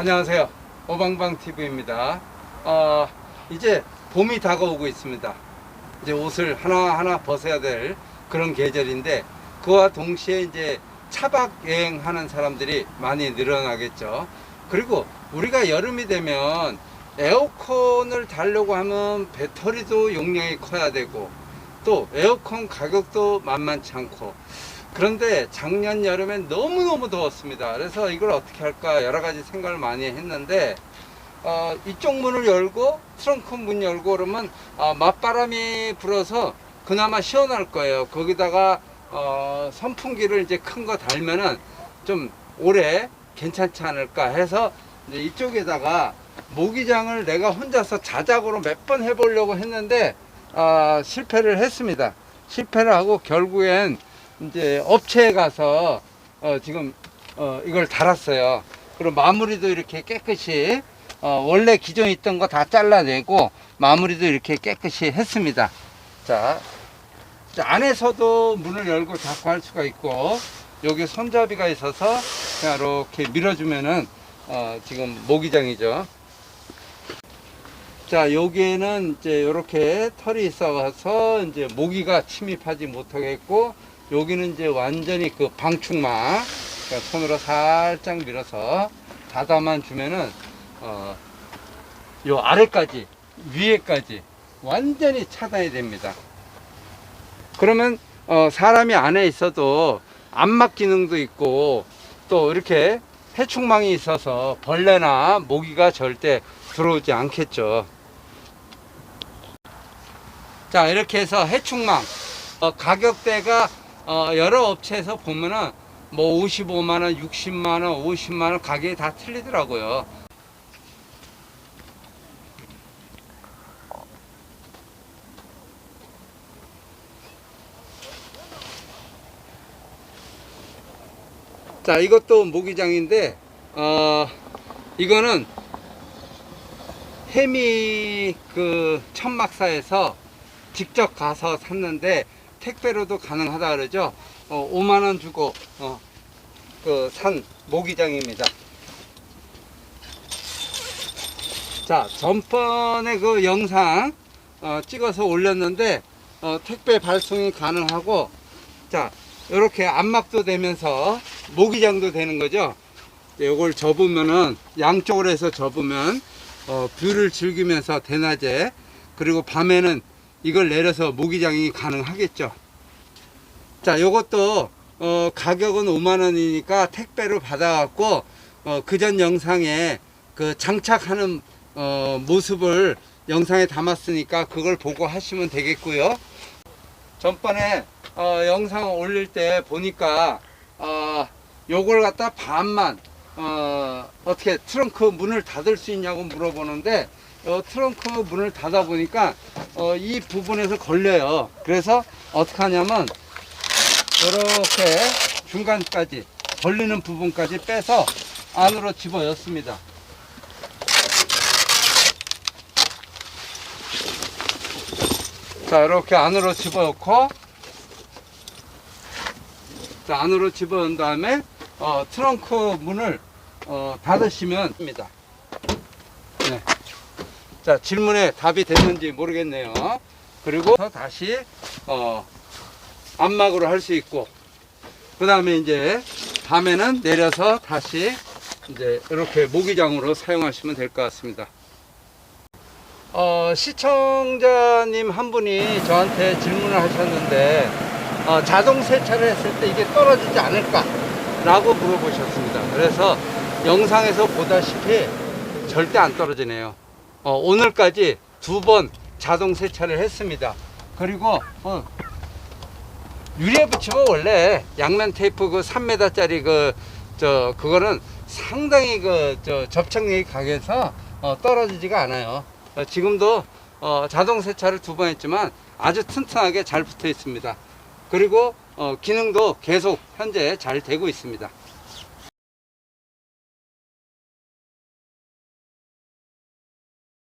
안녕하세요. 오방방TV입니다. 어, 이제 봄이 다가오고 있습니다. 이제 옷을 하나하나 벗어야 될 그런 계절인데, 그와 동시에 이제 차박 여행하는 사람들이 많이 늘어나겠죠. 그리고 우리가 여름이 되면 에어컨을 달려고 하면 배터리도 용량이 커야 되고, 또 에어컨 가격도 만만치 않고, 그런데 작년 여름엔 너무너무 더웠습니다. 그래서 이걸 어떻게 할까 여러 가지 생각을 많이 했는데 어, 이쪽 문을 열고 트렁크 문 열고 그러면 어, 맞바람이 불어서 그나마 시원할 거예요. 거기다가 어, 선풍기를 이제 큰 거 달면은 좀 오래 괜찮지 않을까 해서 이제 이쪽에다가 모기장을 내가 혼자서 자작으로 몇 번 해보려고 했는데 아, 실패를 했습니다. 실패를 하고 결국엔 이제 업체에 가서 어, 지금 어, 이걸 달았어요. 그리고 마무리도 이렇게 깨끗이 어, 원래 기존에 있던 거 다 잘라내고 마무리도 이렇게 깨끗이 했습니다. 자, 자, 안에서도 문을 열고 닫고 할 수가 있고 여기 손잡이가 있어서 그냥 이렇게 밀어주면은 어, 지금 모기장이죠. 자, 여기에는 이제 이렇게 털이 있어서 이제 모기가 침입하지 못하겠고 여기는 이제 완전히 그 방충망 그러니까 손으로 살짝 밀어서 닫아만 주면은 어, 요 아래까지 위에까지 완전히 차단이 됩니다. 그러면 어, 사람이 안에 있어도 안막 기능도 있고 또 이렇게 해충망이 있어서 벌레나 모기가 절대 들어오지 않겠죠. 자 이렇게 해서 해충망 어, 가격대가 어, 여러 업체에서 보면은 뭐 55만 원, 60만 원, 50만 원 가격이 다 틀리더라고요. 자, 이것도 모기장인데, 어, 이거는 해미 그 천막사에서 직접 가서 샀는데 택배로도 가능하다 그러죠. 어, 5만 원 주고 어, 그 산 모기장입니다. 자, 전번에 그 영상 어, 찍어서 올렸는데 어, 택배 발송이 가능하고 자, 이렇게 안막도 되면서 모기장도 되는 거죠. 이걸 접으면은 양쪽으로 해서 접으면 어, 뷰를 즐기면서 대낮에 그리고 밤에는 이걸 내려서 모기장이 가능하겠죠. 자, 요것도 어, 가격은 5만 원이니까 택배로 받아갖고 어, 그전 영상에 그 장착하는 어, 모습을 영상에 담았으니까 그걸 보고 하시면 되겠고요. 전번에 어, 영상 올릴 때 보니까 어, 요걸 갖다 반만 어, 어떻게 트렁크 문을 닫을 수 있냐고 물어보는데 어, 트렁크 문을 닫아 보니까 어, 이 부분에서 걸려요. 그래서 어떻게 하냐면 이렇게 중간까지 걸리는 부분까지 빼서 안으로 집어넣습니다. 자 이렇게 안으로 집어넣고 자 안으로 집어넣은 다음에 어, 트렁크 문을 어, 닫으시면 됩니다. 네. 자 질문에 답이 됐는지 모르겠네요. 그리고 다시 어, 안막으로 할 수 있고 그 다음에 이제 밤에는 내려서 다시 이제 이렇게 모기장으로 사용하시면 될 것 같습니다. 어, 시청자님 한 분이 저한테 질문을 하셨는데 어, 자동 세차를 했을 때 이게 떨어지지 않을까 라고 물어보셨습니다. 그래서 영상에서 보다시피 절대 안 떨어지네요. 어, 오늘까지 두 번 자동 세차를 했습니다. 그리고 어, 유리에 붙이면 원래 양면 테이프 그 3m짜리 그 저 그거는 상당히 그 저 접착력이 강해서 어, 떨어지지가 않아요. 어, 지금도 어, 자동 세차를 두 번 했지만 아주 튼튼하게 잘 붙어 있습니다. 그리고 어, 기능도 계속 현재 잘 되고 있습니다.